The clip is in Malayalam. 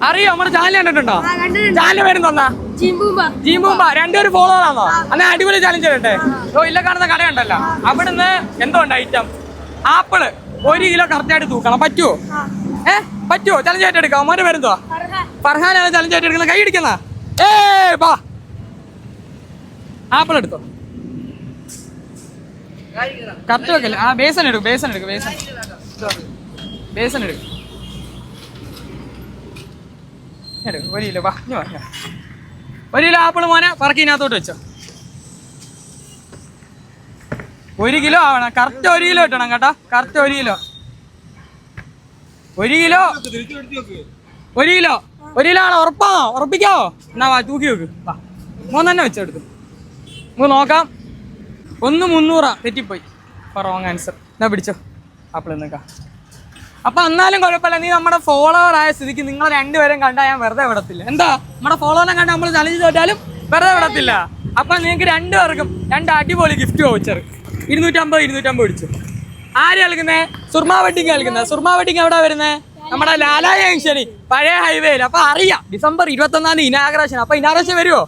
അറിയോ? നമ്മുടെ ചാനൽ കണ്ടിട്ടുണ്ടോ. ചാനൽ പേരും തന്നാ ജീമ്പൂമ്പ രണ്ടുപേരും ഫോളോ ആണോ? എന്നാ അടിപൊളി ചാലഞ്ച് ചെയ്യട്ടെ. ഓ ഇല്ല കാണുന്ന കട ഉണ്ടല്ലോ അവിടുന്ന് എന്തോ ഉണ്ട് ഐറ്റം ആപ്പിൾ. ഒരു കിലോ കറക്റ്റ് ആയിട്ട് തൂക്കണം. പറ്റുമോ ഏ? പറ്റുമോ ചലഞ്ച് ആയിട്ട് എടുക്കാം. മോന്റെ പേരെന്തോ ഫർഹാനാണ് ചലഞ്ച് ആയിട്ട് എടുക്കുന്നത്. കൈ ഇടിക്കുന്ന ഏ ബാ ആപ്പിൾ എടുത്തോ. കറക്റ്റ് വെക്കല്ലേ? ആ ബേസൻ എടുക്കും ബേസൻ എടുക്കും ബേസൻ ബേസൺ എടുക്കും എടുക്കും ഒരു കിലോ ആപ്പിൾ മോനെ പറക്കിനകത്തോട്ട് വെച്ചോ. ഒരു കിലോ ആവണം. കറക്റ്റ് ഒരു കിലോ ഇട്ടണം കേട്ടോ. കറക്റ്റ് ഒരു കിലോ ഒരു കിലോ ഒരു കിലോ ഒരു കിലോ ആണോ? ഉറപ്പാണോ? ഉറപ്പിക്കാവോ എന്നാ വാ തൂക്കി വെക്ക്. വാ. മോൻ തന്നെ വെച്ചെടുത്തു നമുക്ക് നോക്കാം. ഒന്ന് മുന്നൂറാ. തെറ്റിപ്പോയി. റോങ് ആൻസർ എന്നാ പിടിച്ചോ. ആപ്പിൾ നിൽക്കാം അപ്പൊ എന്നാലും കുഴപ്പമില്ല. നീ നമ്മുടെ ഫോളോവർ ആയ സ്ഥിതിക്ക് നിങ്ങൾ രണ്ടുപേരും കണ്ടാൽ ഞാൻ വെറുതെ വിടത്തില്ല. എന്താ? നമ്മുടെ ഫോളോവറിനെ കണ്ട നമ്മൾ ചലഞ്ച് തോറ്റാലും വെറുതെ വിടത്തില്ല. അപ്പൊ നിങ്ങൾക്ക് രണ്ടുപേർക്കും രണ്ട് അടിപൊളി ഗിഫ്റ്റ് വൗച്ചർ ഇരുന്നൂറ്റമ്പത് ഇരുന്നൂറ്റമ്പത് പിടിച്ചു. ആര് കളിക്കുന്നേ? സുർമ വെഡിങ് കളിക്കുന്നത് സുർമ വെഡിങ് എവിടെ വരുന്നേ? നമ്മുടെ ലാലായ ജംഗ്ഷനി പഴയ ഹൈവേയിൽ അപ്പൊ അറിയാം. ഡിസംബർ ഇരുപത്തി ഒന്നാം തീയതി ഇനാഗ്രേഷൻ. അപ്പൊ ഇനാഗ്രേഷൻ വരുമോ